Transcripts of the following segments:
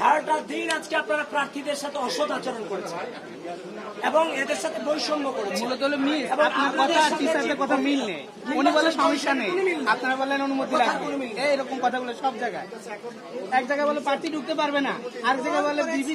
সারাটা দিন আজকে আপনারা প্রার্থীদের সাথে অসৎ আচরণ করেছেন এবং এদের সাথে বৈষম্য করেছেন। মূলত হলো মিল। এবং আপনার কথা আর টিচারদের কথা মিল নেই। উনি বলে সমস্যা নেই। আপনারা বলেন অনুমতি লাগবে। মিল এরকম কথাগুলো সব জায়গায়। এক জায়গায় বলে প্রার্থী ঢুকতে পারবে না আর জায়গায় বলে বিবি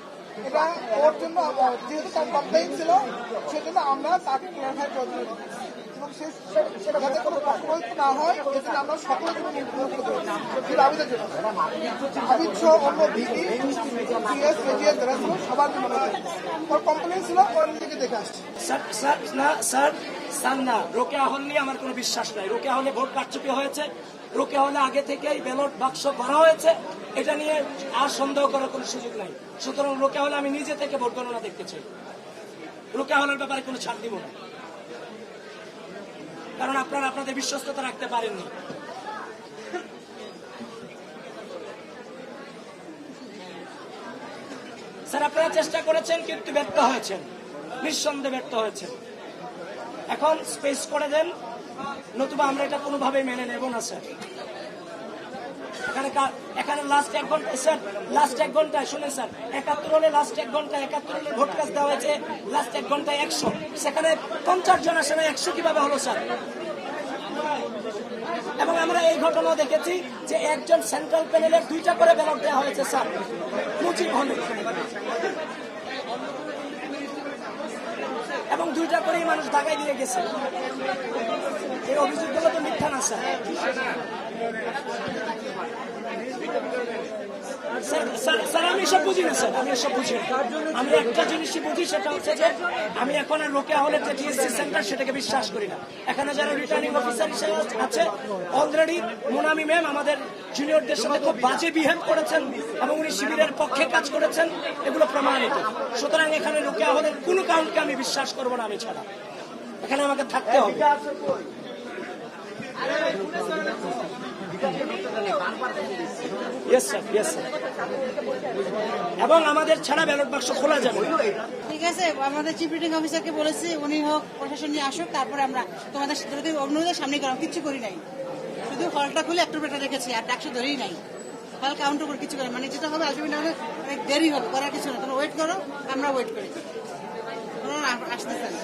এটা ওর জন্য যেহেতু তার কমপ্লেন ছিল, সেজন্য আমরা তাকে ক্লিয়ারফাই করে দিয়েছি এবং সেটা কোনো না হয় সকলের জন্য মুক্ত করি শুধু আবিদের জন্য সহ অন্য ভিপি ওর কমপ্লেন ছিল, ওর দেখে আসছে। স্যার স্যার, না, স্যার স্যার না রোকেয়া হল নিয়ে আমার কোনো বিশ্বাস নাই। রোকেয়া হলে ভোট কারচুপি হয়েছে, রোকেয়া হলে আগে থেকেই ব্যালট বাক্স হয়েছে। এটা নিয়ে আর সন্দেহ করার কোনো সুযোগ নাই। সুতরাং রোকেয়া হলে আমি নিজে থেকে ভোট গণনা দেখতে চাই। রোকেয়া হলের ব্যাপারে কোনো ছাড় দিব না। কারণ আপনারা আপনাদের বিশ্বস্ততা রাখতে পারেননি। স্যার, আপনারা চেষ্টা করেছেন, কিন্তু ব্যর্থ হয়েছেন। নিঃসন্দেহে ব্যর্থ হয়েছেন। এখন স্পেস করে দেন, নতুবা আমরা এটা কোনোভাবেই মেনে নেব না স্যার এখানে এখানে লাস্ট এক ঘণ্টা স্যার লাস্ট এক ঘন্টায়, শুনেন স্যার একাত্তর হলে লাস্ট এক ঘণ্টা একাত্তর হলে ভোট কাজ দেওয়া হয়েছে লাস্ট এক ঘন্টায় একশো। সেখানে পঞ্চাশ জন আসে না, একশো কীভাবে হলো স্যার এবং আমরা এই ঘটনা দেখেছি যে একজন সেন্ট্রাল প্যানেলের দুইটা করে ব্যালট দেওয়া হয়েছে স্যার মুজিব হলে। এবং দুইটা করেই মানুষ ঢাকায় দিয়ে গেছে। এই অভিযোগগুলো তো মিথ্যা না স্যার। স্যার- আমি এসব বুঝি না, স্যার, আমি এসব বুঝি। আমি একটা জিনিসই বুঝি, সেটা হচ্ছে যে আমি এখন আর রোকেয়া হলের যে টিএসসি সেন্টার সেটাকে বিশ্বাস করি না। এখানে যারা রিটার্নিং অফিসার হিসেবে আছে অলরেডি মোনামি ম্যাম আমাদের জুনিয়রদের সাথে খুব বাজে বিহেভ করেছেন এবং উনি শিবিরের পক্ষে কাজ করেছেন, এগুলো প্রমাণিত। সুতরাং এখানে রোকেয়া হলের কোনো কাউন্টকে আমি বিশ্বাস করব না, আমি ছাড়া। এখানে আমাকে থাকতে হবে। এবং আমাদের ছাড়া ব্যালট বাক্স খোলা যাবে ঠিক আছে, আমাদের চিফ রিটার্নিং অফিসারকে বলেছি, উনি হোক, প্রশাসন নিয়ে আসুক, তারপরে আমরা তোমাদের অন্যদের সামনে করাম কিচ্ছু করি নাই। শুধু হলটা খুলে একটু পেটা রেখেছি আর ডাকশো ধরেই নাই। হল কাউন্টার করে কিছু করে মানে যেটা হবে আলটিমেট হবে অনেক দেরি হবে, করার কিছু না। তোমরা ওয়েট করো, আমরা ওয়েট করি। ওরা আসতেছে না